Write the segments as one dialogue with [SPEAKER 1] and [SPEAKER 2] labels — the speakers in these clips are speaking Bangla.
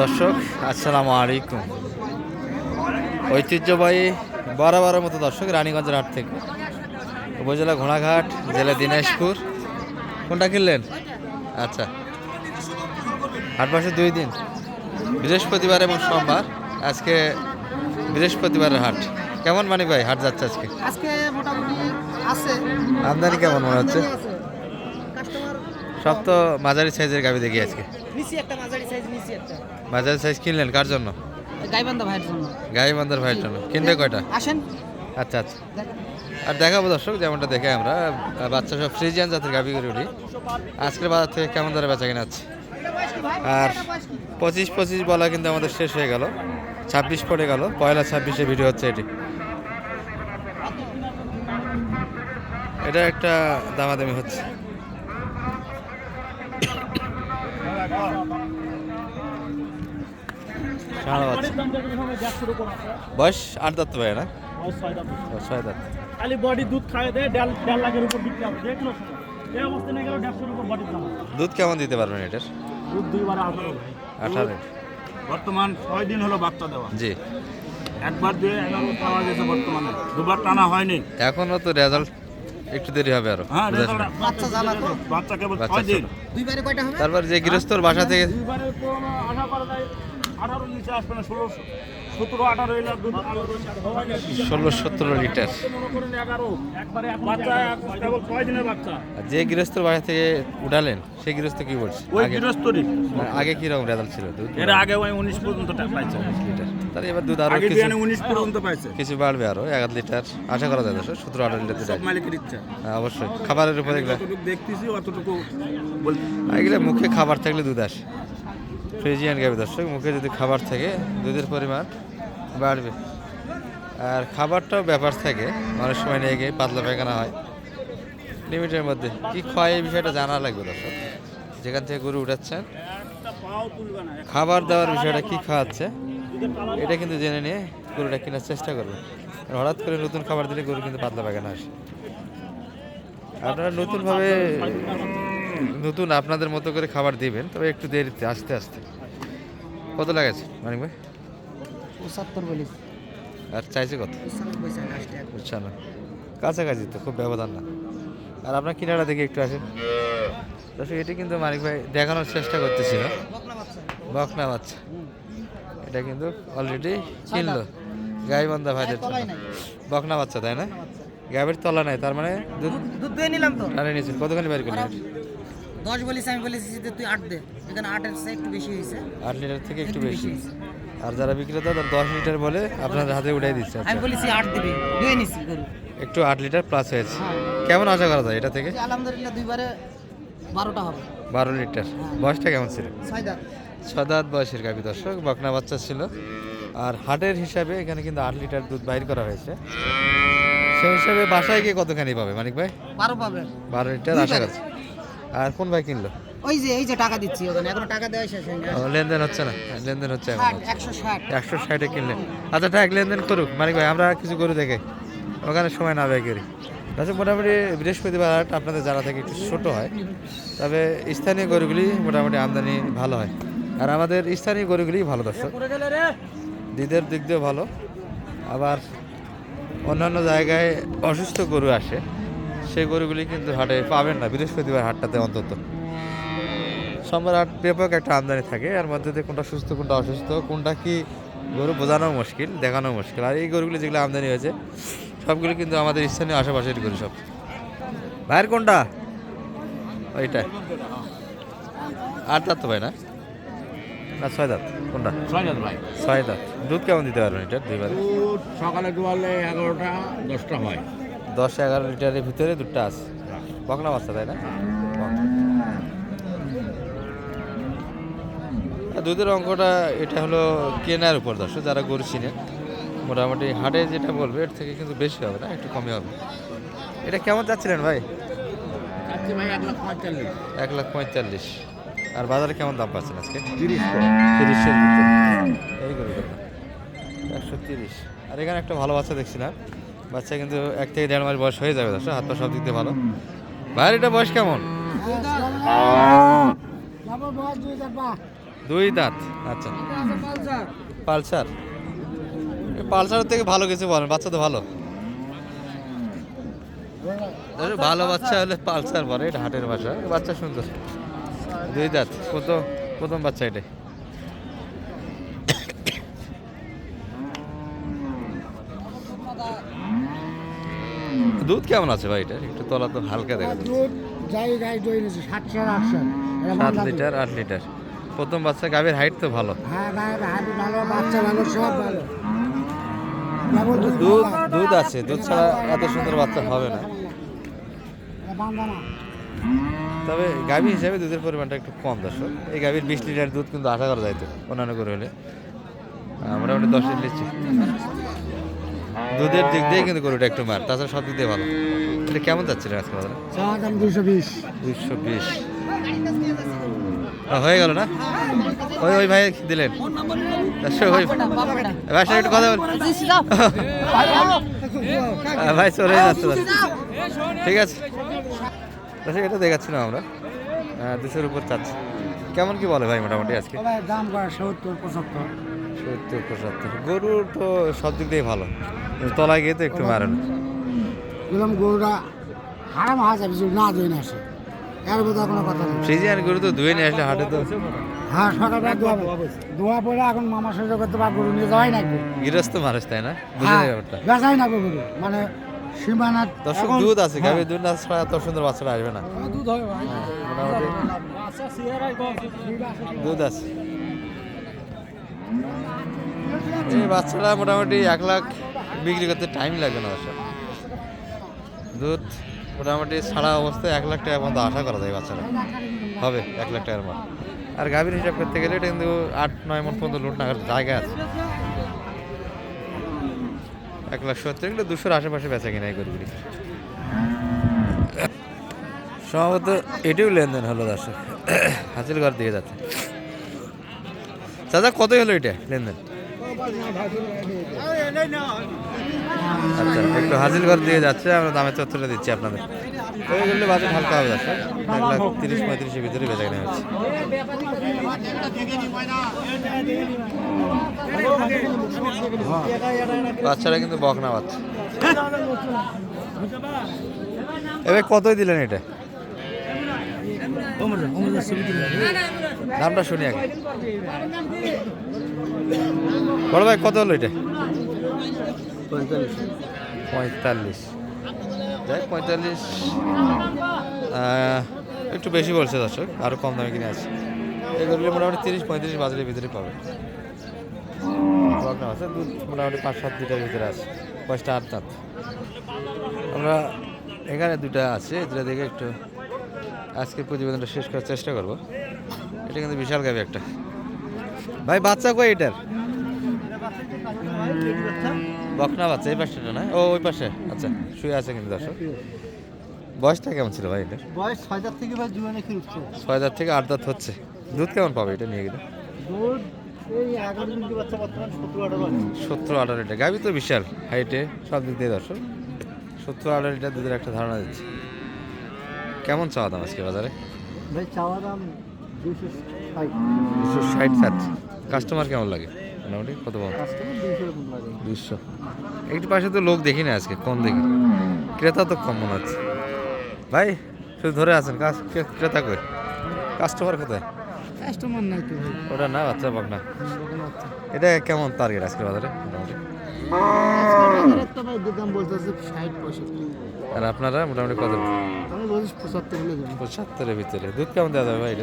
[SPEAKER 1] দর্শক আসসালামু আলাইকুম। ঐতিহ্যবাহী বরাবরের মতো দর্শক রানীগঞ্জের হাট থেকে। উপজেলা ঘোড়াঘাট জেলা দিনাজপুর। কোনটা কিনলেন? আচ্ছা। হাট বসে দুই দিন। বৃহস্পতিবার এবং সোমবার। আজকে বৃহস্পতিবারের হাট। কেমন মানিক ভাই হাট যাচ্ছে আজকে?
[SPEAKER 2] আজকে মোটামুটি আছে।
[SPEAKER 1] আমদানি কেমন মনে হচ্ছে? সব তো মাঝারি সাইজের গাবি দেখি আজকে।
[SPEAKER 2] নিচি একটা মাঝারি সাইজ নিচি একটা।
[SPEAKER 1] মাঝারি সাইজ কিনলেন কার জন্য?
[SPEAKER 2] গাইবান্ধা ভাইয়ের জন্য।
[SPEAKER 1] গাই বান্দার ভাইয়ের জন্য। কিনবে কয়টা?
[SPEAKER 2] আসেন।
[SPEAKER 1] আচ্ছা আচ্ছা। আর দেখাবো দর্শক যেমনটা দেখে আমরা বাচ্চা সব ফ্রিজিয়ান জাতের গাভি করে উঠি আজকের বাজার থেকে কেমন দরে বেচা কিনা আছে আর পঁচিশ পঁচিশ বলা কিন্তু আমাদের শেষ হয়ে গেল। ছাব্বিশ পড়ে গেল। পয়লা ছাব্বিশে ভিডিও হচ্ছে এটি। এটা একটা দামাদামি হচ্ছে ষাঁড়া বাচ্চা বয়স আট দাঁত ভাই না? ছয় দাঁত।
[SPEAKER 3] খালি বডি দুধ খাওয়া দেয় দেড় দেড় লাখের উপর বিক্রি হবে যে কোনো এই অবস্থা নিয়ে গেলে দেড়শোর উপর বডির দাম।
[SPEAKER 1] দুধ কেমন দিতে পারবেন এটার?
[SPEAKER 3] দুধ দুইবার আঠারো।
[SPEAKER 1] আঠারো।
[SPEAKER 3] বর্তমান ছয় দিন হলো বাচ্চা দেওয়া।
[SPEAKER 1] জি।
[SPEAKER 3] একবার দিয়ে এগারো পাওয়া গেছে বর্তমানে। দুবার টানা হয়নি।
[SPEAKER 1] এখনও তো রেজাল্ট একটু দেরি হবে আরও।
[SPEAKER 3] হ্যাঁ।
[SPEAKER 2] বাচ্চা জ্বালা তো।
[SPEAKER 3] বাচ্চা কেবল
[SPEAKER 1] বাচ্চা
[SPEAKER 3] দিন।
[SPEAKER 2] দুইবারে কয়টা হবে?
[SPEAKER 1] তারপর যে গৃহস্থর বাসা থেকে
[SPEAKER 3] দুইবারে কোনো আশা করা যায় আঠারো নিচে আসবে না ষোলো সতেরো
[SPEAKER 1] ষোলো লিটার।
[SPEAKER 3] মনে করেন এগারো। একবারে বাচ্চা কেবল ছয় দিনের বাচ্চা।
[SPEAKER 1] আর যে গৃহস্থর বাসা থেকে উঠালেন সেই গৃহস্থ কি বলছে?
[SPEAKER 3] ওই
[SPEAKER 1] আগে
[SPEAKER 3] গৃহস্থরই।
[SPEAKER 1] মানে আগে কি রকম রেজাল্ট ছিল? দুধ
[SPEAKER 3] এর আগে ওই উনিশ পর্যন্ত টাকা
[SPEAKER 1] লিটার। তাহলে এবার দুধ
[SPEAKER 3] আরও
[SPEAKER 1] কিছু
[SPEAKER 3] উনিশ পর্যন্ত পাইছে।
[SPEAKER 1] কিছু বাড়বে আরও এক লিটার আশা করা যায় সতেরো আঠারো লিটার দুধ
[SPEAKER 3] মালিকের ইচ্ছা।
[SPEAKER 1] হ্যাঁ, অবশ্যই। খাবারের উপরে এগুলো
[SPEAKER 3] দেখতেছি অতটুকু
[SPEAKER 1] এগুলো মুখে খাবার থাকলে দুধ আসে। ফ্রিজিয়ান গাবি দর্শক মুখে যদি খাবার থাকে দুধের পরিমাণ বাড়বে। আর খাবারটাও ব্যাপার থাকে অনেক সময় নিয়ে গিয়ে পাতলা পায়খানা হয়। লিমিটের মধ্যে। কি খায় এই বিষয়টা জানা লাগবে দর্শক? যেখান থেকে গরু উঠাচ্ছেন। খাবার দেওয়ার বিষয়টা কি খাওয়াচ্ছে? এটা কিন্তু জেনে নিয়ে গরুটা কেনার চেষ্টা করবে হঠাৎ করে নতুন খাবার দিলে গরু কিন্তু পাতলা পায়খানা আসে আপনারা নতুনভাবে নতুন আপনাদের মতো করে খাবার দিবেন তবে একটু দেরিতে আস্তে আস্তে। কত লাগাছে মানিক ভাই?
[SPEAKER 2] পঁচাত্তর বলিস।
[SPEAKER 1] আর চাইছে কত? না কাছাকাছি তো খুব ব্যবধান না। আর আপনার কিনারা দেখে একটু আসেন। দর্শক এটি কিন্তু মানিক ভাই দেখানোর চেষ্টা করতেছিল।
[SPEAKER 2] বকনা বাচ্চা।
[SPEAKER 1] এটা কিন্তু অলরেডি কিনলো। গাইবান্ধা ভাইদের বকনা বাচ্চা তাই না? গাইবের তলা নাই তার মানে দুধ
[SPEAKER 2] দুধ দিয়ে নিলাম তো।
[SPEAKER 1] টানে নিয়েছেন কতখানি বাড়ি করলেন
[SPEAKER 2] দশ বলিস আমি বলেছি যে তুই আট দে। এখানে আটের চেয়ে একটু বেশি হয়েছে।
[SPEAKER 1] আট লিটার থেকে একটু বেশি। আর যারা বিক্রেতা তারা দশ লিটার বলে আপনার হাতে উঠাই দিচ্ছে।
[SPEAKER 2] আমি
[SPEAKER 1] আচ্ছা।
[SPEAKER 2] বলেছি আট দিবি। দুয়ে নিছি
[SPEAKER 1] একটু আট লিটার প্লাস হয়েছে।
[SPEAKER 2] হ্যাঁ।
[SPEAKER 1] কেমন আশা করা যায় এটা থেকে?
[SPEAKER 2] আলহামদুলিল্লাহ দুইবারে বারোটা হবে।
[SPEAKER 1] বারো লিটার। বয়সটা কেমন ছিল?
[SPEAKER 2] ছয়
[SPEAKER 1] ছয় দাঁত বয়সের গাভী দর্শক বকনা বাচ্চা ছিল। আর হাটের হিসাবে এখানে কিন্তু আট লিটার দুধ বাইর করা হয়েছে। সেই হিসাবে বাসায় গিয়ে কতখানি পাবে মানিক ভাই?
[SPEAKER 2] বারো পাবে।
[SPEAKER 1] বারো লিটার আশা করছে। আর কোন ভাই কিনলো?
[SPEAKER 2] ওই যে এই যে টাকা দিচ্ছি ওখানে এখনও টাকা দেওয়া শেষ হয়নি।
[SPEAKER 1] লেনদেন হচ্ছে না? লেনদেন হচ্ছে এখন।
[SPEAKER 2] ষাট একশো ষাট।
[SPEAKER 1] কিনলেন। আচ্ছা ঠিক লেনদেন করুক। মানিক ভাই আমরা কিছু গরু দেখে। ওখানে সময় না ব্যয় করি। আচ্ছা মোটামুটি বৃহস্পতিবার হাট আপনাদের জানা থেকে একটু ছোট হয়। তবে স্থানীয় গরুগুলি মোটামুটি আমদানি ভালো হয়। আর আমাদের স্থানীয় গরুগুলি ভালো দর্শক। দিদের দিক দিয়েও ভালো। আবার অন্যান্য জায়গায় অসুস্থ গরু আসে সেই গরুগুলি কিন্তু হাটে পাবেন না। বৃহস্পতিবার হাটটাতে অন্তত। সোমবার হাট ব্যাপক একটা আমদানি থাকে। আর মধ্যে দিয়ে কোনটা সুস্থ কোনটা অসুস্থ কোনটা কি গরু বোঝানো মুশকিল দেখানো মুশকিল। আর এই গরুগুলি যেগুলো আমদানি হয়েছে সবগুলো কিন্তু আমাদের স্থানীয় আশেপাশের গরু সব। ভাইয়ের কোনটা? ওইটা আর দাঁত তো ভাই না? না ছয় দাঁত। কোনটা?
[SPEAKER 3] ছয় হাজার ভাই।
[SPEAKER 1] ছয় দাঁত। দুধ কেমন দিতে পারবেন এটা দুইবারে?
[SPEAKER 3] দুধ সকালে দোয়ালে এগারোটা দশটা হয়।
[SPEAKER 1] দশ এগারো লিটারের ভিতরে দুধটা আছে। বকনা বাচ্চা তাই না? দুধের অঙ্কটা এটা হলো কেনার উপর দর্শক যারা গরু চিনেন মোটামুটি হাটে যেটা বলবে এর থেকে কিন্তু বেশি হবে না একটু কমে হবে। এটা কেমন যাচ্ছিলেন ভাই?
[SPEAKER 3] ভাই এক লাখ পঁয়তাল্লিশ।
[SPEAKER 1] এক লাখ পঁয়তাল্লিশ। আর বাজারে কেমন দাম পাচ্ছেন আজকে?
[SPEAKER 3] তিরিশ
[SPEAKER 1] তিরিশের ভিতরে এই গরুটা একশো তিরিশ। আর এখানে একটা ভালো বাচ্চা দেখছিলাম বাচ্চা কিন্তু এক থেকে দেড় মাস বয়স হয়ে যাবে দশ হাত পা সব দিক দিয়ে ভালো। ভাইয়ের এটা বয়স কেমন? দুই দাঁত। আচ্ছা। পালসার। এই পালসারের থেকে ভালো কিছু বলেন বাচ্চা তো ভালো। ভালো বাচ্চা হলে পালসার বলে এটা হাটের বাসা। বাচ্চা সুন্দর। দুই দাঁত। প্রথম প্রথম বাচ্চা এটা? দুধ কেমন আছে ভাই এটা? একটু তলা তো হালকা দেখা
[SPEAKER 4] দুধ যাই গাই দই নিয়েছে সাতশো আর আটশো
[SPEAKER 1] সাত লিটার আট লিটার। প্রথম বাচ্চা গাভীর হাইট তো ভালো।
[SPEAKER 4] হ্যাঁ গায়ের হাড়ি ভালো বাচ্চা ভালো সব ভালো। দুধ
[SPEAKER 1] দুধ আছে দুধ ছাড়া এত সুন্দর বাচ্চা হবে না।
[SPEAKER 4] এটা না।
[SPEAKER 1] তবে গাভী হিসাবে দুধের পরিমাণটা একটু কম দর্শক। এই গাভীর বিশ লিটার দুধ কিন্তু আশা করা যাইতো অন্যান্য করে হলে। মোটামুটি দশ লিটার নিচ্ছি। দুধের দিক দিয়ে কিন্তু গরুটা একটু মার তাছাড়া সব দিক দিয়ে ভালো। এটা কেমন যাচ্ছে আজকে বাজারে?
[SPEAKER 4] দাম দুশো বিশ।
[SPEAKER 1] দুইশো বিশ। হয়ে গেল না? ওই ওই ভাই দিলেন। ওই ভাই একটু কথা বল। ভাই চলে যাচ্ছে। ঠিক আছে। দর্শক এটা দেখাচ্ছিলাম আমরা। দুশোর উপর চাচ্ছি। কেমন কি বলে ভাই মোটামুটি আজকে?
[SPEAKER 4] দাম করে সত্তর পঁচাত্তর।
[SPEAKER 1] সত্তর পঁচাত্তর। গরুর তো সব দিক দিয়ে ভালো। তলায় গিয়ে তো একটু মারে না
[SPEAKER 4] দিলাম গরুটা হারাম হাজ যাবে না দিয়ে না আসে। এর বোধ কোনো কথা নেই।
[SPEAKER 1] ফ্রিজিয়ান গরু তো ধুয়ে নিয়ে আসলে হাটে তো।
[SPEAKER 4] হ্যাঁ সকালবেলা দোয়া দোয়া পরে এখন মামা সহ্য করতে পার গরু নিয়ে যাওয়াই নাকি
[SPEAKER 1] গৃহস্থ মানুষ তাই না? বুঝে
[SPEAKER 4] হ্যাঁ
[SPEAKER 1] ব্যাপারটা?
[SPEAKER 4] বেচাই না গরু। মানে সীমানা
[SPEAKER 1] দর্শক দুধ আছে
[SPEAKER 4] হ্যাঁ।
[SPEAKER 1] গাভীর দুধ না ছাড়া এত সুন্দর বাচ্চাটা আসবে না।
[SPEAKER 4] দুধ হবে ভাই।
[SPEAKER 1] হ্যাঁ, মোটামুটি। দুধ আছে। এই বাচ্চাটা মোটামুটি এক লাখ বিক্রি করতে টাইম লাগবে না অবশ্য দুধ মোটামুটি ছাড়া অবস্থায় এক লাখ টাকা পর্যন্ত আশা করা যায় বাচ্চারা। হবে এক লাখ টাকার মতো আর গাভীর হিসাব করতে গেলে এটা কিন্তু আট নয় মন পর্যন্ত লুট নাগার জায়গা আছে। এক লাখ সত্তর এগুলো দুশোর আশেপাশে বেচা কিনা এই গরুগুলি। সম্ভবত এটিও লেনদেন হলো দর্শক। হাসিল ঘর দিয়ে যাচ্ছে। চাচা কতই হলো এটা লেনদেন? আচ্ছা একটু ঘর দিয়ে যাচ্ছে আমরা দামের তথ্যটা দিচ্ছি আপনাদের। ওই করলে বাজেট হালকা হবে দর্শক? এক লাখ তিরিশ পঁয়ত্রিশের ভিতরে বেচা কিনা হচ্ছে। বাচ্চারা কিন্তু বকনা বাচ্চা। এবার কতই দিলেন এটা? দামটা শুনি আগে। বড় ভাই, কত হলো এটা? পঁয়তাল্লিশ। যাই, পঁয়তাল্লিশ। একটু বেশি বলছে দর্শক আরও কম দামে কিনে আছে। এগুলো মোটামুটি তিরিশ পঁয়ত্রিশ বাজারের ভিতরে পাবে। বকনা আছে দুধ মোটামুটি পাঁচ সাত লিটার ভিতরে আছে। পাঁচটা আট দাঁত। আমরা এখানে দুটো আছে দুটা দেখে একটু আজকের প্রতিবেদনটা শেষ করার চেষ্টা করব। এটা কিন্তু বিশাল গাবি একটা। ভাই বাচ্চা কয় এটার? বকনা বাচ্চা এই পাশটা না? ও ওই পাশে। আচ্ছা শুয়ে আছে কিন্তু দর্শক। বয়সটা কেমন ছিল ভাই এটা
[SPEAKER 4] বয়স ছয় দাঁত থেকে ভাই জুয়ানে কি উঠছে
[SPEAKER 1] ছয় দাঁত থেকে আট দাঁত হচ্ছে। দুধ কেমন পাবে এটা নিয়ে গেলে?
[SPEAKER 4] দুধ সত্তর আঠারো
[SPEAKER 1] লিটার। গাবি তো বিশাল হাইটে সব দিক দিয়ে দর্শক। সত্তর আঠারো লিটার দুধের একটা ধারণা দিচ্ছে। কেমন চাওয়া দাম আজকে বাজারে?
[SPEAKER 4] ভাই চাওয়া দাম দুশো ষাট।
[SPEAKER 1] ষাট কাস্টমার কেমন লাগে? মোটামুটি কত পাবো দুশো একটু পাশে তো লোক দেখি না আজকে কম দেখি ক্রেতা তো কম মনে হচ্ছে। ভাই শুধু ধরে আছেন কাজ ক্রেতা কই? কাস্টমার কোথায়?
[SPEAKER 4] কাস্টমার নাই তো।
[SPEAKER 1] ওটা না বাচ্চা পাক না। এটা কেমন টার্গেট আজকে বাজারে? মোটামুটি।
[SPEAKER 4] বাজারের তো ভাই দাম বলতেছে ষাট পঁয়ষট্টি।
[SPEAKER 1] আর আপনারা মোটামুটি কত?
[SPEAKER 4] আমি বলছি পঁচাত্তর হলে
[SPEAKER 1] পঁচাত্তরের ভিতরে। দুধ কেমন দেওয়া যাবে ভাই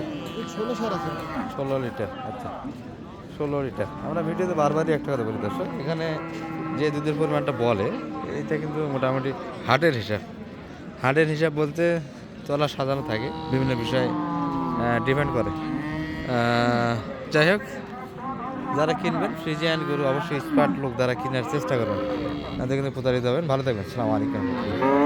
[SPEAKER 4] ষোলো সার আছে।
[SPEAKER 1] ষোলো লিটার আচ্ছা। ষোলো লিটার আমরা ভিডিওতে বারবারই একটা কথা বলি দর্শক। এখানে যে দুধের পরিমাণটা বলে এটা কিন্তু মোটামুটি হাটের হিসাব। হাটের হিসাব বলতে তলা সাজানো থাকে বিভিন্ন বিষয়ে ডিপেন্ড করে। যাই হোক, যারা কিনবেন ফ্রিজিয়ান গরু, অবশ্যই স্মার্ট লোক দ্বারা কেনার চেষ্টা করবেন। তাদের কিন্তু প্রতারিত হবেন। ভালো থাকবেন। সালাম আলাইকুম।